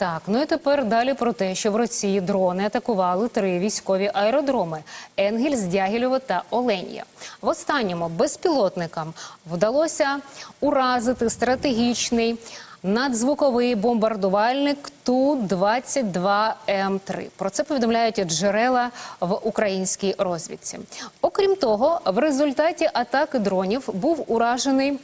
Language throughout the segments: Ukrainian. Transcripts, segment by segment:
Так, ну і тепер далі про те, що в Росії дрони атакували три військові аеродроми: Енгельс, Дягілєво та Оленія. В останньому безпілотникам вдалося уразити стратегічний надзвуковий бомбардувальник Ту-22М3. Про це повідомляють джерела в українській розвідці. Окрім того, в результаті атаки дронів був уражений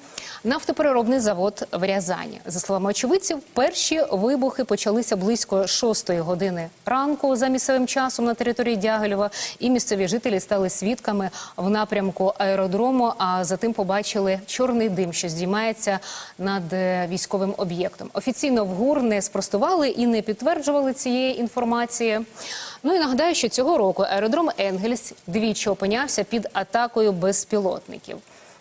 нафтопереробний завод в Рязані. За словами очевидців, перші вибухи почалися близько 6 години ранку за місцевим часом на території Дягилєва, і місцеві жителі стали свідками в напрямку аеродрому. А затим побачили чорний дим, що здіймається над е, військовим об'єктом. Офіційно в ГУР не спростували і не підтверджували цієї інформації. Ну і нагадаю, що цього року аеродром Енгельс двічі опинявся під атакою безпілотників.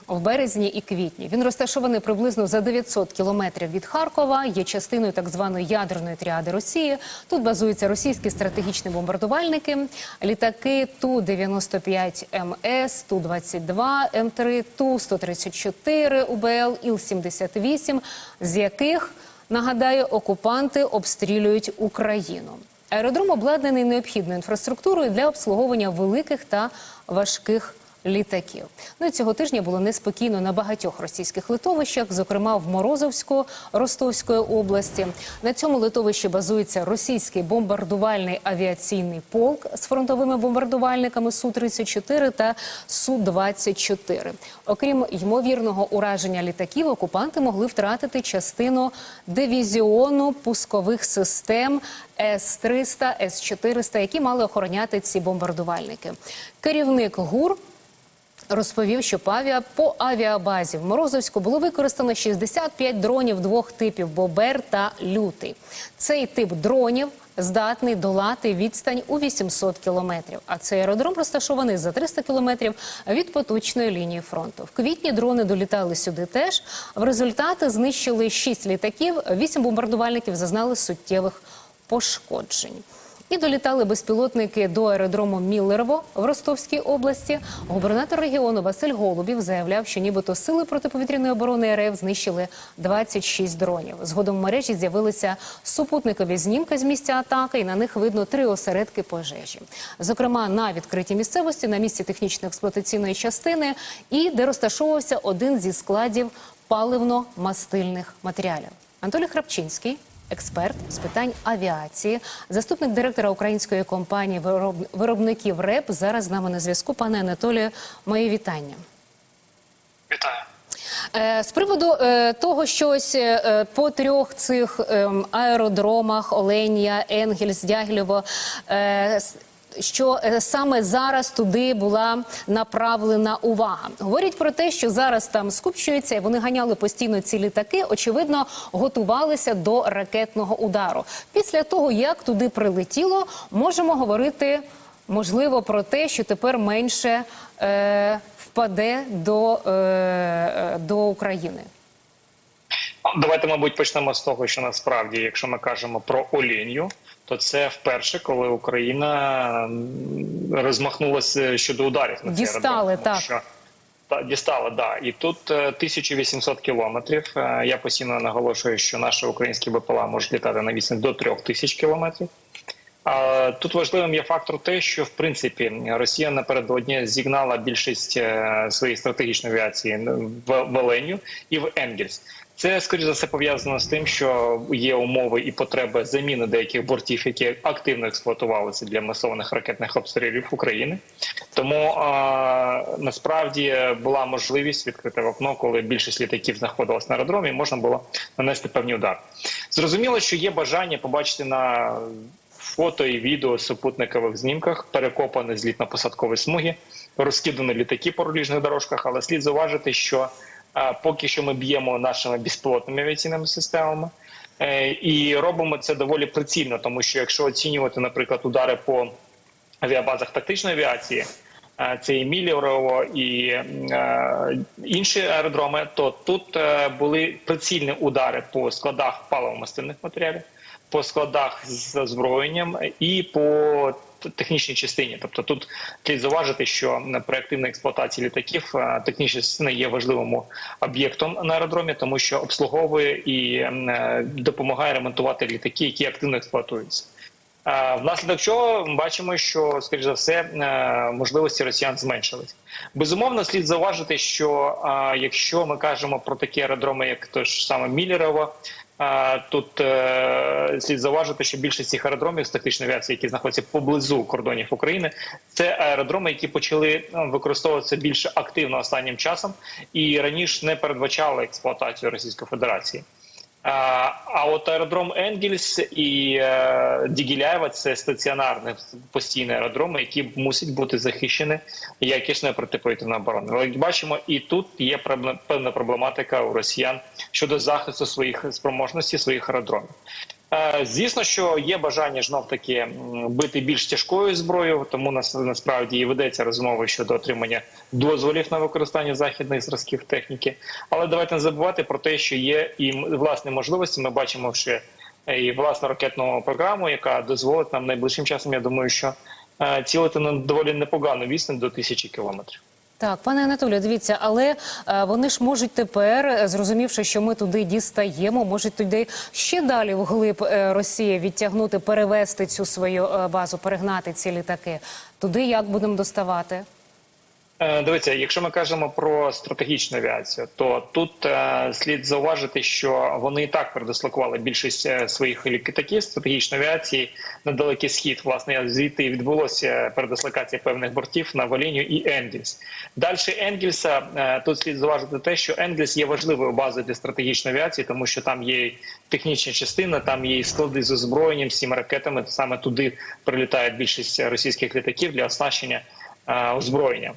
В березні і квітні він розташований приблизно за 900 кілометрів від Харкова. Є частиною так званої ядерної тріади Росії. Тут базуються російські стратегічні бомбардувальники, літаки ту 95 МС, ту 22 М3, ту 134 УБЛ, Іл 78 з яких нагадаю окупанти обстрілюють Україну. Аеродром обладнаний необхідною інфраструктурою для обслуговування великих та важких літаків. Ну і цього тижня було неспокійно на багатьох російських литовищах, зокрема в Морозовську Ростовської області. На цьому литовищі базується російський бомбардувальний авіаційний полк з фронтовими бомбардувальниками су 34 та су 24 Окрім ймовірного ураження літаків, окупанти могли втратити частину дивізіону пускових систем. С-300, С-400, які мали охороняти ці бомбардувальники. Керівник ГУР розповів, що по, авіа, по авіабазі в Морозовську було використано 65 дронів двох типів Бобер та Лютий. Цей тип дронів здатний долати відстань у 800 кілометрів. А цей аеродром розташований за 300 кілометрів від поточної лінії фронту. В квітні дрони долітали сюди теж. В результаті знищили 6 літаків, 8 бомбардувальників зазнали суттєвих пошкоджень. І долітали безпілотники до аеродрому Міллерово в Ростовській області. Губернатор регіону Василь Голубів заявляв, що нібито сили протиповітряної оборони РФ знищили 26 дронів. Згодом в мережі з'явилися супутникові знімки з місця атаки, і на них видно три осередки пожежі. Зокрема, на відкритій місцевості, на місці технічно-експлуатаційної частини, і де розташовувався один зі складів паливно-мастильних матеріалів. Анатолій Храпчинський експерт з питань авіації, заступник директора української компанії виробників РЕП. Зараз з нами на зв'язку. Пане Анатолію, мої вітання. Вітаю. Е, З приводу е, того, що ось е, по трьох цих ем, аеродромах Оленя, Енгельс, Дягілєво, що е, саме зараз туди була направлена увага. Говорять про те, що зараз там скупчуються, і вони ганяли постійно ці літаки. Очевидно, готувалися до ракетного удару. Після того, як туди прилетіло, можемо говорити можливо про те, що тепер менше е, впаде до, е, е, до України. Давайте, мабуть, почнемо з того, що насправді, якщо ми кажемо про Олінію, то це вперше, коли Україна розмахнулася щодо ударів на Дістали, так. Що, та, дістали, да. І тут е, 1800 кілометрів. Е, Я постійно наголошую, що наші українські БПЛА можуть літати на відстань до 3000 кілометрів. Тут важливим є фактор те, що в принципі Росія напередодні зігнала більшість е, своєї стратегічної авіації в в Оленю і в Енгельс. Це скоріш за все пов'язано з тим, що є умови і потреби заміни деяких бортів, які активно експлуатувалися для масованих ракетних обстрілів України. Тому а, насправді була можливість відкрити вікно, коли більшість літаків знаходилась на аеродромі, можна було нанести певні удари. Зрозуміло, що є бажання побачити на фото і відео супутникових знімках перекопані злітно-посадкові смуги, розкидані літаки по руліжних дорожках, але слід зауважити, що а, поки що ми б'ємо нашими безпілотними авіаційними системами. Е, І робимо це доволі прицільно, тому що якщо оцінювати, наприклад, удари по авіабазах тактичної авіації, е, це і Мілірово і е, інші аеродроми, то тут е, були прицільні удари по складах паливо-мастильних матеріалів, по складах з озброєнням і по технічній частині. Тобто тут слід зауважити, що при активній експлуатації літаків е, технічна частина є важливим об'єктом на аеродромі, тому що обслуговує і е, допомагає ремонтувати літаки, які активно експлуатуються. Внаслідок чого ми бачимо, що скоріш за все е, можливості росіян зменшились. Безумовно, слід зауважити, що якщо ми кажемо про такі аеродроми, як то ж саме Міллерово, тут е, слід зауважити, що більшість цих аеродромів з тактичної авіації, які знаходяться поблизу кордонів України, це аеродроми, які почали е, використовуватися більш активно останнім часом і раніше не передбачали експлуатацію Російської Федерації. А, от аеродром Енгельс і е, Дігіляєва це стаціонарні постійні аеродроми, які мусять бути захищені якісною протиповітряною обороною. Але бачимо, і тут є певна проблематика у росіян щодо захисту своїх спроможностей, своїх аеродромів. Е, Звісно, що є бажання знов таки бити більш тяжкою зброєю, тому нас насправді і ведеться розмова щодо отримання дозволів на використання західних зразків техніки. Але давайте не забувати про те, що є і власні можливості. Ми бачимо ще і власну ракетну програму, яка дозволить нам найближчим часом. Я думаю, що е, цілити на доволі непогану відстань до тисячі кілометрів. Так, пане Анатолію, дивіться, але е, вони ж можуть тепер, е, зрозумівши, що ми туди дістаємо, можуть туди ще далі вглиб е, Росії відтягнути, перевести цю свою базу, перегнати ці літаки. Туди як будемо доставати? Е, Дивіться, якщо ми кажемо про стратегічну авіацію, то тут е, слід зауважити, що вони і так передислокували більшість е, своїх літаків стратегічної авіації на далекий схід. Власне, звідти відбулося передислокація певних бортів на Волінію і Енгельс. Далі Енгельса е, тут слід зауважити те, що Енгельс є важливою базою для стратегічної авіації, тому що там є технічна частина, там є склади з озброєнням, цими ракетами. Саме туди прилітає більшість російських літаків для оснащення е, озброєння.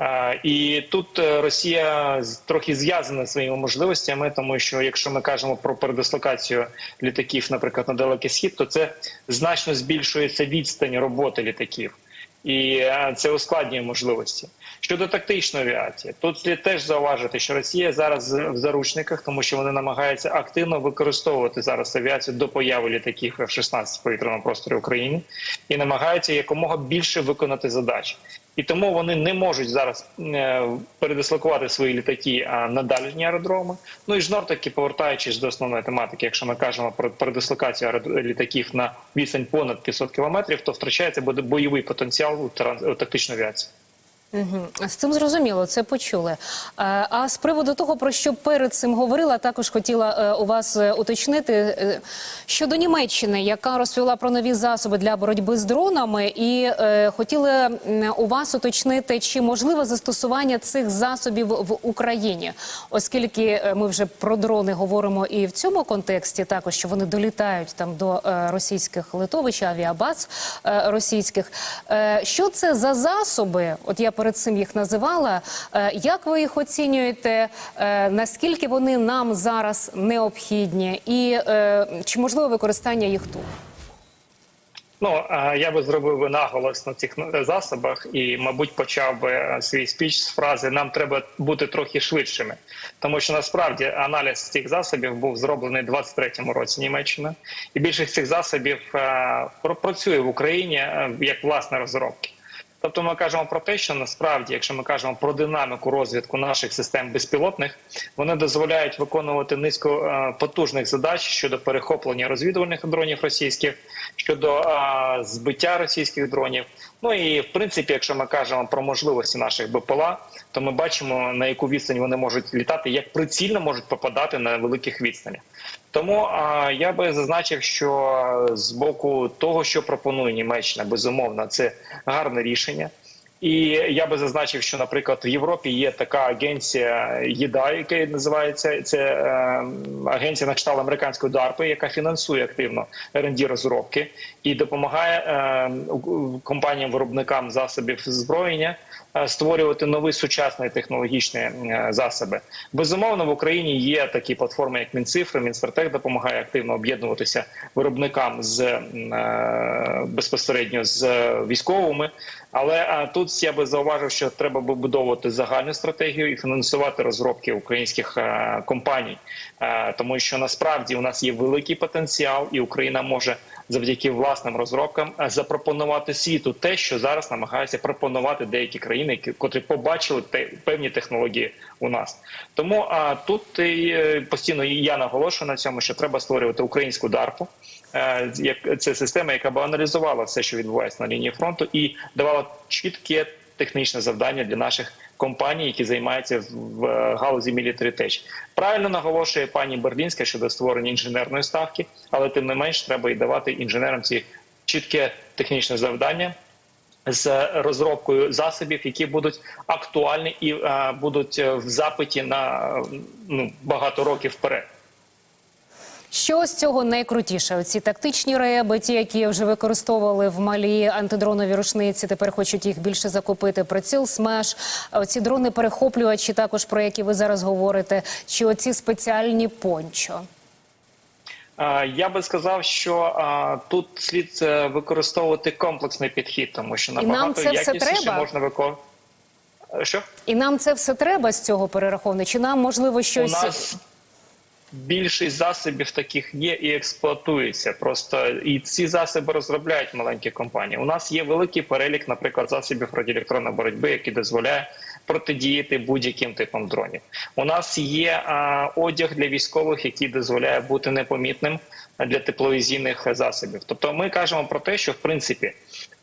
Е, І тут е, Росія трохи зв'язана своїми можливостями, тому що якщо ми кажемо про передислокацію літаків, наприклад, на далекий схід, то це значно збільшується відстань роботи літаків, і е, це ускладнює можливості. Щодо тактичної авіації, тут слід теж зауважити, що Росія зараз в заручниках, тому що вони намагаються активно використовувати зараз авіацію до появи літаків F-16 в повітряному просторі України і намагаються якомога більше виконати задачі. І тому вони не можуть зараз е, передислокувати свої літаки на дальні аеродроми. Ну і знов таки повертаючись до основної тематики, якщо ми кажемо про передислокацію літаків на відстань понад 500 кілометрів, то втрачається бойовий потенціал у, тактичної авіації. З цим зрозуміло, це почули. Е, А з приводу того, про що перед цим говорила, також хотіла е, у вас е, уточнити щодо Німеччини, яка розповіла про нові засоби для боротьби з дронами, і хотіла у вас уточнити, чи можливе застосування цих засобів в Україні, оскільки ми вже про дрони говоримо і в цьому контексті, також що вони долітають там до російських литовищ, авіабаз російських. Що це за засоби? От я перед цим їх називала. Е, Як ви їх оцінюєте? Е, Наскільки вони нам зараз необхідні? І е, чи можливе використання їх тут? Ну я би зробив би наголос на цих засобах, і, мабуть, почав би свій спіч з фрази Нам треба бути трохи швидшими, тому що насправді аналіз цих засобів був зроблений у 23-му році Німеччина, і більшість цих засобів працює в Україні як власне розробки. Тобто ми кажемо про те, що насправді, якщо ми кажемо про динаміку розвитку наших систем безпілотних, вони дозволяють виконувати низку е, потужних задач щодо перехоплення розвідувальних дронів російських, щодо е, збиття російських дронів. Ну і в принципі, якщо ми кажемо про можливості наших БПЛА, то ми бачимо на яку відстань вони можуть літати, як прицільно можуть попадати на великих відстанях. Тому а, я би зазначив, що з боку того, що пропонує Німеччина, безумовно, це гарне рішення. І я би зазначив, що, наприклад, в Європі є така агенція ЄДА, яка називається це е, агенція на кшталт американської DARPA, яка фінансує активно R&D розробки і допомагає е, компаніям виробникам засобів зброєння е, створювати нові сучасні технологічні е, засоби. Безумовно, в Україні є такі платформи, як Мінцифри, Мінстратех допомагає активно об'єднуватися виробникам з е, безпосередньо з військовими. Але е, тут тут я би зауважив, що треба вибудовувати загальну стратегію і фінансувати розробки українських е, компаній, Е, тому що насправді у нас є великий потенціал, і Україна може завдяки власним розробкам е, запропонувати світу те, що зараз намагаються пропонувати деякі країни, які котрі побачили те, певні технології у нас. Тому а тут і, е, постійно і я наголошую на цьому, що треба створювати українську дарпу. Е, як це система, яка б аналізувала все, що відбувається на лінії фронту, і давала чітке технічне завдання для наших компаній, які займаються в е, галузі Military Tech. Правильно наголошує пані Берлінська щодо створення інженерної ставки, але тим не менш треба і давати інженерам ці чітке технічне завдання. З розробкою засобів, які будуть актуальні і е, будуть е, в запиті на ну багато років вперед. Що з цього найкрутіше? Оці тактичні реби, ті, які вже використовували в малі антидронові рушниці, тепер хочуть їх більше закупити. Приціл СМЕШ, оці дрони перехоплювачі, також про які ви зараз говорите. Чи оці спеціальні пончо? Е, Я би сказав, що а, тут слід е, використовувати комплексний підхід, тому що нам набагато це все треба? можна виконувати. Що І нам це все треба з цього перераховано? Чи нам можливо у щось нас більшість засобів таких є і експлуатується. Просто і ці засоби розробляють маленькі компанії. У нас є великий перелік, наприклад, засобів радіоелектронної боротьби, які дозволяє протидіяти будь-яким типам дронів. У нас є а, одяг для військових, який дозволяє бути непомітним для тепловізійних засобів. Тобто, ми кажемо про те, що в принципі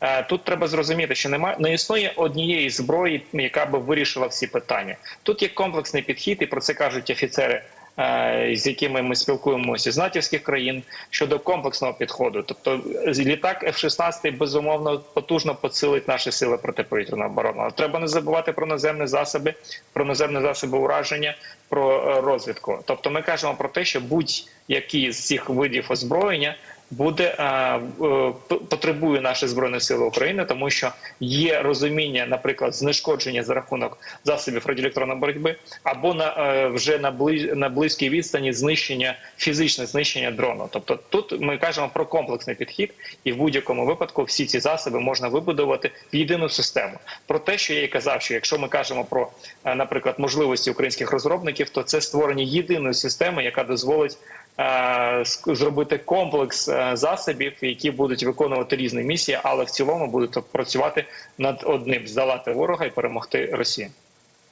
е, тут треба зрозуміти, що немає не існує однієї зброї, яка би вирішила всі питання. Тут є комплексний підхід, і про це кажуть офіцери. Е, З якими ми спілкуємося з натівських країн щодо комплексного підходу, тобто літак F-16 безумовно потужно посилить наші сили протиповітряної оборони. Але треба не забувати про наземні засоби, про наземні засоби ураження, про е, розвідку. Тобто, ми кажемо про те, що будь-які з цих видів озброєння буде е, е, потребує наші збройні сили України, тому що є розуміння, наприклад, знешкодження за рахунок засобів радіоелектронної боротьби, або на е, вже на ближ, на близькій відстані знищення фізичне знищення дрону. Тобто, тут ми кажемо про комплексний підхід, і в будь-якому випадку всі ці засоби можна вибудувати в єдину систему. Про те, що я і казав, що якщо ми кажемо про, е, наприклад, можливості українських розробників, то це створення єдиної системи, яка дозволить е, зробити комплекс засобів, які будуть виконувати різні місії, але в цілому будуть працювати над одним здолати ворога і перемогти Росію.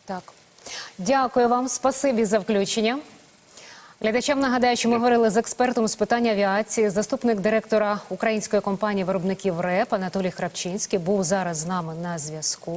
Так. Дякую вам, спасибі за включення. Глядачам нагадаю, що ми говорили з експертом з питань авіації. Заступник директора української компанії виробників РЕП Анатолій Храпчинський був зараз з нами на зв'язку.